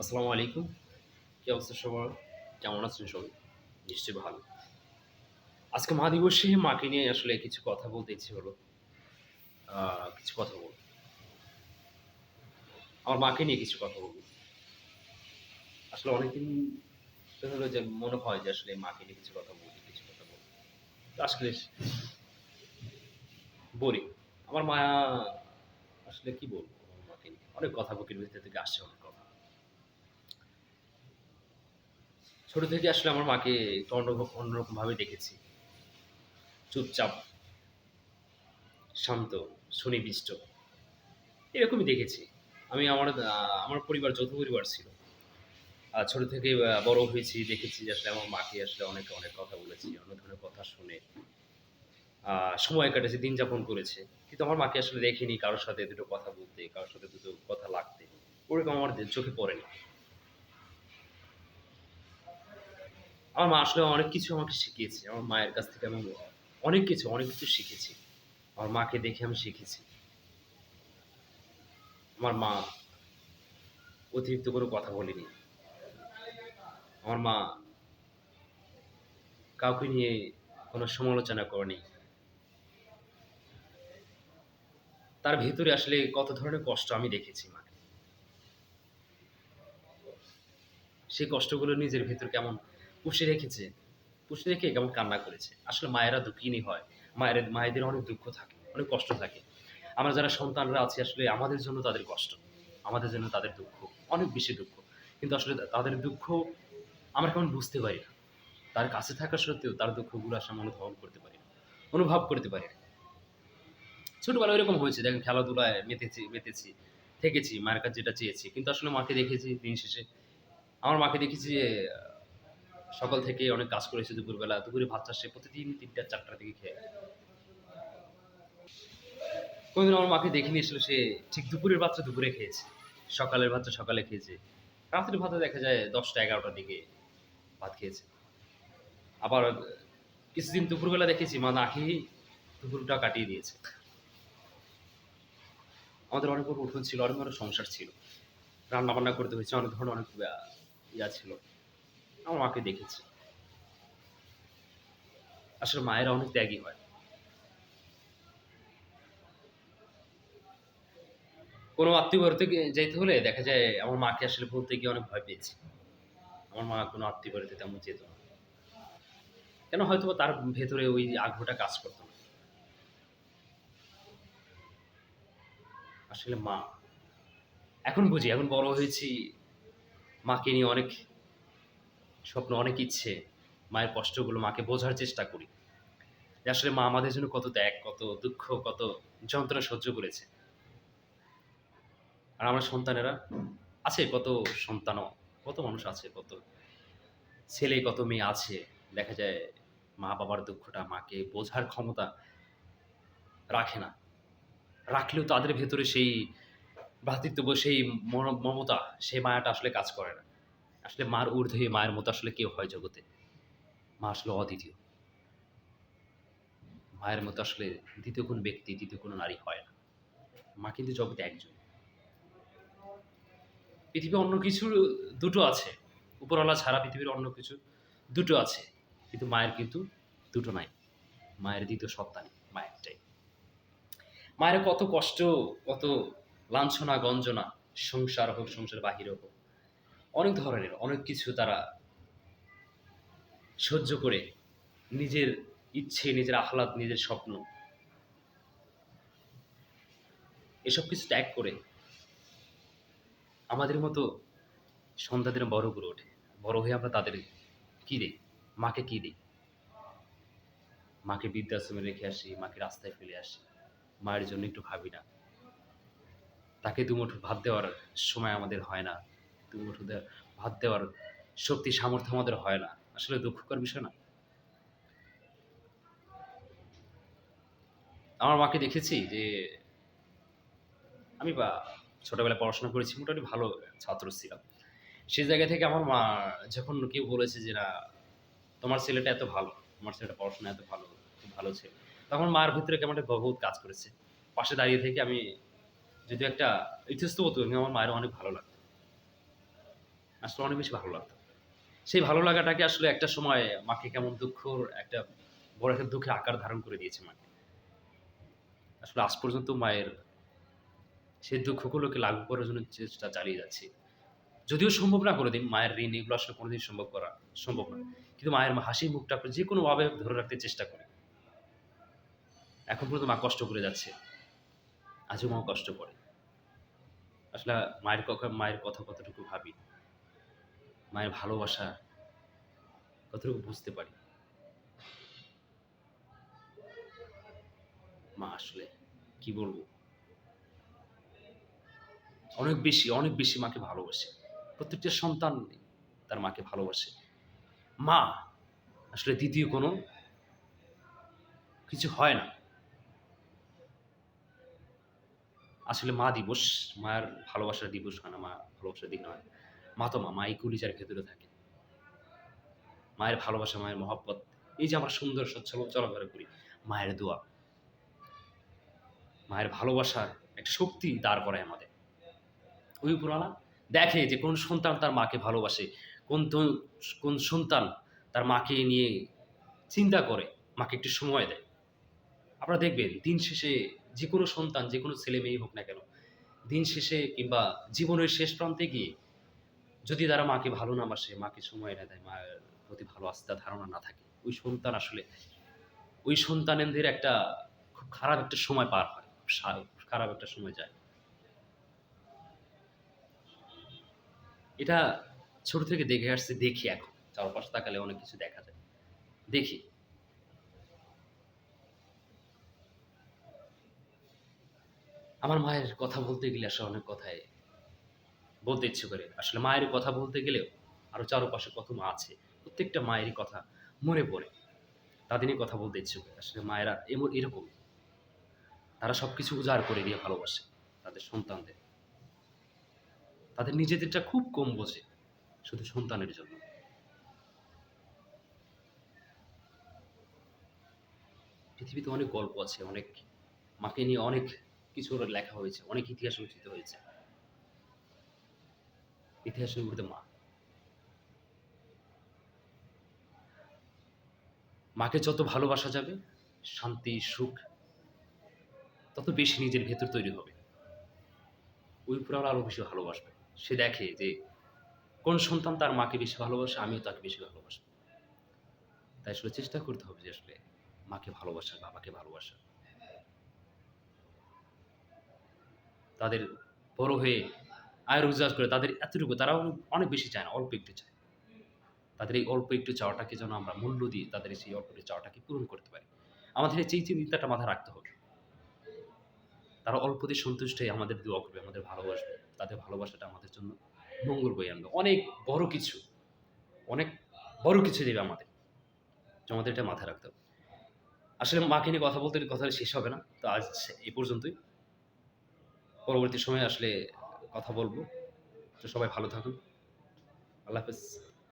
আসসালামু আলাইকুম। কি অবস্থা সবার? কেমন আছেন সবাই? নিশ্চয়ই ভালো। আজকে মা দিবসে মাকে নিয়ে আসলে কিছু কথা বলতে ইচ্ছে হলো কিছু কথা বল আমার মাকে নিয়ে কিছু কথা বলব। আসলে অনেকদিন হলো যে মনে হয় যে আসলে মাকে নিয়ে কিছু কথা বলি, কিছু কথা বলি। আসলে বলি আমার মা আসলে কি বলব? আমার মাকে নিয়ে অনেক কথা বুকের ভিতর থেকে আসছে অনেক কথা ছোট থেকে আসলে আমার মাকে একটু অন্যরকম ভাবে দেখেছি। চুপচাপ, শান্ত সুনিবিষ্ট এরকমই দেখেছি। আমি আমার আমার পরিবার, যৌথ পরিবার ছিল। আর ছোট থেকে বড় হয়েছি, দেখেছি যে আসলে আমার মাকে আসলে অনেক অনেক কথা বলেছি, অনেক ধরনের কথা শুনে। সময় কাটেছে, দিন যাপন করেছে। কিন্তু আমার মাকে আসলে দেখিনি কারোর সাথে দুটো কথা বলতে, কারোর সাথে দুটো কথা লাগতে। ওরকম আমার চোখে পড়েনি। আমার মা আসলে অনেক কিছু আমাকে শিখিয়েছে, আমার মায়ের কাছ থেকে আমি অনেক কিছু অনেক কিছু শিখেছি। আমার মাকে দেখে আমি শিখেছি। আমার মা অতিরিক্ত কোনো কথা বলেনি। আমার মা কাউকে নিয়ে কোনো সমালোচনা করেনি। তার ভেতরে আসলে কত ধরনের কষ্ট আমি দেখেছি মাকে সেই কষ্টগুলো নিজের ভেতর কেমন পুষে রেখেছে। পুষে রেখে কেমন কান্না করেছে। আসলে মায়েরা দুঃখিনী হয়। মায়ের, মায়েদের অনেক দুঃখ থাকে, অনেক কষ্ট থাকে। আমরা যারা সন্তানরা আছি, আসলে আমাদের জন্য তাদের কষ্ট, আমাদের জন্য তাদের দুঃখ, অনেক বেশি দুঃখ। কিন্তু আসলে তাদের দুঃখ আমরা কেমন বুঝতে পারি না। তার কাছে থাকা সত্ত্বেও তার দুঃখগুলো আসলে আমরা অনুধাবন করতে পারি না, অনুভব করতে পারি না। ছোটবেলা এরকম হয়েছে, দেখেন খেলাধুলায় মেতেছি মেতেছি, থেকেছি, মায়ের কাছে যেটা চেয়েছি। কিন্তু আসলে মাকে দেখেছি দিন শেষে। আমার মাকে দেখেছি যে সকাল থেকে অনেক কাজ করেছে দুপুরবেলা। দুপুরে ভাত চাষে প্রতিদিন তিনটা, চারটার দিকে খেয়ে। কোনদিন আমার মাকে দেখিনি, আসলে সে ঠিক দুপুরের ভাতটা দুপুরে খেয়েছে। সকালের ভাতটা সকালে খেয়েছে। রাত্রির ভাতে দেখা যায় দশটা, এগারোটার দিকে ভাত খেয়েছে। আবার কিছুদিন দুপুরবেলা দেখেছি, মা না দুপুরটা কাটিয়ে দিয়েছে। আমাদের অনেক বড় উঠোন ছিল, অনেক বড় সংসার ছিল। রান্না বান্না করতে হয়েছে, অনেক ধরনের অনেক ইয়া ছিল। আমার মাকে দেখেছি। আসলে মায়েরা অনেক ত্যাগী হয়। কোনো আত্মীয় বাড়িতে যাইতে হলে দেখা যায় আমার মাকে আসলে বলতে গিয়ে অনেক ভয় পেয়েছি। আমার মা কোনো আত্মীয় বাড়িতে তেমন যেত না। কেন হয়তো তার ভেতরে ওই আগ্রহটা কাজ করতো না। আসলে মা এখন বুঝি, এখন বড় হয়েছি, মাকে নিয়ে অনেক স্বপ্ন অনেক ইচ্ছে, মায়ের কষ্টগুলো মাকে বোঝার চেষ্টা করি। যে আসলে মা আমাদের জন্য কত ত্যাগ, কত দুঃখ, কত যন্ত্রণা সহ্য করেছে। আর আমার সন্তানেরা আছে কত সন্তানও, কত মানুষ আছে, কত ছেলে, কত মেয়ে আছে। দেখা যায় মা বাবার দুঃখটা মাকে বোঝার ক্ষমতা রাখে না। রাখলেও তাদের ভেতরে সেই ভ্রাতৃত্ব, সেই মমতা সেই মায়াটা আসলে কাজ করে না। আসলে মার ঊর্ধ্বে মায়ের মতো আসলে কেউ হয় জগতে। মা আসলে অদ্বিতীয়। মায়ের মতো আসলে দ্বিতীয় কোনো ব্যক্তি, দ্বিতীয় কোনো নারী হয় না। মা কিন্তু জগতে একজন। পৃথিবী অন্য কিছু দুটো আছে। উপরওয়ালা ছাড়া পৃথিবীর অন্য কিছু দুটো আছে। কিন্তু মায়ের কিন্তু দুটো নাই। মায়ের দ্বিতীয় সত্তা নেই মা একটাই মায়ের কত কষ্ট, কত লাঞ্ছনা, গঞ্জনা, সংসার হোক, সংসার বাহিরে হোক অনেক ধরনের, অনেক কিছু তারা সহ্য করে নিজের ইচ্ছে, নিজের আহ্লাদ, নিজের স্বপ্ন এসব কিছু ত্যাগ করে আমাদের মতো সন্তানদের বড় করে ওঠে। বড় হয়ে আমরা তাদের কি দিই? মাকে কি দিই? মাকে বৃদ্ধাশ্রমে রেখে আসি, মাকে রাস্তায় ফেলে আসি, মায়ের জন্য একটু ভাবি না। তাকে দুমুঠো ভাত দেওয়ার সময় আমাদের হয় না। দুমুঠো দেওয়ার ভাত দেওয়ার শক্তি, সামর্থ্য আমাদের হয় না। আসলে দুঃখকর বিষয় না? আমার মাকে দেখেছি যে, আমি বা ছোটবেলায় পড়াশোনা করেছি, মোটামুটি ভালো ছাত্র ছিলাম। সেই জায়গা থেকে আমার মা যখন কেউ বলেছে যে, না, তোমার ছেলেটা এত ভালো, তোমার ছেলেটা পড়াশোনা এত ভালো, খুব ভালো ছেলে। তখন মার ভিতরে কেমন একটা গর্ববোধ কাজ করেছে। পাশে দাঁড়িয়ে থেকে আমি যদি একটা ইতিস্তত হতো আমার মায়ের অনেক ভালো লাগতো। আসলে অনেক বেশি ভালো লাগতো। সেই ভালো লাগাটাকে আসলে একটা সময় মাকে কেমন দুঃখর, একটা বড় একটা দুঃখের আকার ধারণ করে দিয়েছে মাকে। আসলে আজ পর্যন্ত মায়ের সেই দুঃখগুলোকে লাগু করার জন্য চেষ্টা চালিয়ে যাচ্ছি। যদিও সম্ভব না কোনোদিন, মায়ের ঋণ এগুলো আসলে কোনোদিন সম্ভব করা সম্ভব না। কিন্তু মায়ের হাসি মুখটা যে কোনোভাবে ধরে রাখতে চেষ্টা করি এখন পর্যন্ত মা কষ্ট করে যাচ্ছে। আজও মা কষ্ট করে। আসলে মায়ের কথা মায়ের কথা কতটুকু ভাবি। মায়ের ভালোবাসা কতটুকু বুঝতে পারি? মা আসলে কি বলব? অনেক বেশি অনেক বেশি মাকে ভালোবাসে। প্রত্যেকটা সন্তান তার মাকে ভালোবাসে। মা আসলে দ্বিতীয় কোনো কিছু হয় না। আসলে মা দিবস, মায়ের ভালোবাসার দিবস হয় না, মা ভালোবাসার দিন নয় মা তো মা এই কুলিজার ভেতরে থাকে। মায়ের ভালোবাসা, মায়ের মহব্বত, এই যে আমরা সুন্দর সচ্ছল চলাফেরা করি মায়ের দোয়া। মায়ের ভালোবাসার একটা শক্তি দাঁড় করায় আমাদের। ওই পুরানা দেখে যে কোন সন্তান তার মাকে ভালোবাসে, কোন কোন সন্তান তার মাকে নিয়ে চিন্তা করে, মাকে একটু সময় দেয়। আপনারা দেখবেন, দিন শেষে যে কোনো সন্তান, যে কোনো ছেলে মেয়ে হোক না কেন, দিন শেষে কিংবা জীবনের শেষ প্রান্তে গিয়ে যদি তারা মাকে ভালো না বাসে, মাকে সময় না দেয়, মায়ের প্রতি ভালো আস্থা, ধারণা না থাকে, ওই সন্তান আসলে, ওই সন্তানদের একটা খুব খারাপ একটা সময় পার হয় খারাপ একটা সময় যায়। এটা ছোট থেকে দেখে আসছে, দেখি এখন। চারপাশ তাকালে অনেক কিছু দেখা যায়। দেখি। আমার মায়ের কথা বলতে গেলে আসলে অনেক কথাই বলতে ইচ্ছে করে। আসলে মায়ের কথা বলতে গেলেও আরও চারপাশে কত মা আছে, প্রত্যেকটা মায়েরই কথা মনে পড়ে। তাদের নিয়ে কথা বলতে ইচ্ছে করে। আসলে মায়েরা এমন এরকম। তারা সব কিছু উজাড় করে দিয়ে ভালোবাসে তাদের সন্তানদের। তাদের নিজেদেরটা খুব কম বোঝে শুধু সন্তানের জন্য। পৃথিবীতে অনেক গল্প আছে, অনেক মাকে নিয়ে অনেক কিছু লেখা হয়েছে, অনেক ইতিহাস রচিত হয়েছে। ইতিহাসের মধ্যে মা। মাকে যত ভালোবাসা যাবে, শান্তি, সুখ, তত বেশি নিজের ভেতর তৈরি হবে। ওই পুরাল আরও বেশি ভালোবাসবে। সে দেখে যে কোন সন্তান তার মাকে বেশি ভালোবাসে, আমিও তাকে বেশি ভালোবাসবো। তাই আসলে চেষ্টা করতে হবে যে আসলে মাকে ভালোবাসা, বাবাকে ভালোবাসা। তাদের বড় হয়ে আয় রোজগার করে তাদের এতটুকু তারা অনেক বেশি চায় না, অল্প একটু চায়। তাদের এই অল্প একটু চাওয়াটাকে যেন আমরা মূল্য দিয়ে তাদের সেই অল্প একটু চাওয়াটাকে পূরণ করতে পারি। আমাদের এই চিন্তাটা মাথায় রাখতে হবে। তারা অল্পতে সন্তুষ্ট হয়ে আমাদের দোয়া করবে, আমাদের ভালোবাসবে, তাদের ভালোবাসাটা আমাদের জন্য মঙ্গল বই আনবে। অনেক বড় কিছু, অনেক বড় কিছু দেবে আমাদের। আমাদের এটা মাথায় রাখতে হবে। আসলে মাকে নিয়ে কথা বলতে কথা শেষ হবে না। তো আজ এই পর্যন্তই। পরবর্তী সময়ে আসলে কথা বলব। তো সবাই ভালো থাকুন। আল্লাহ হাফেজ।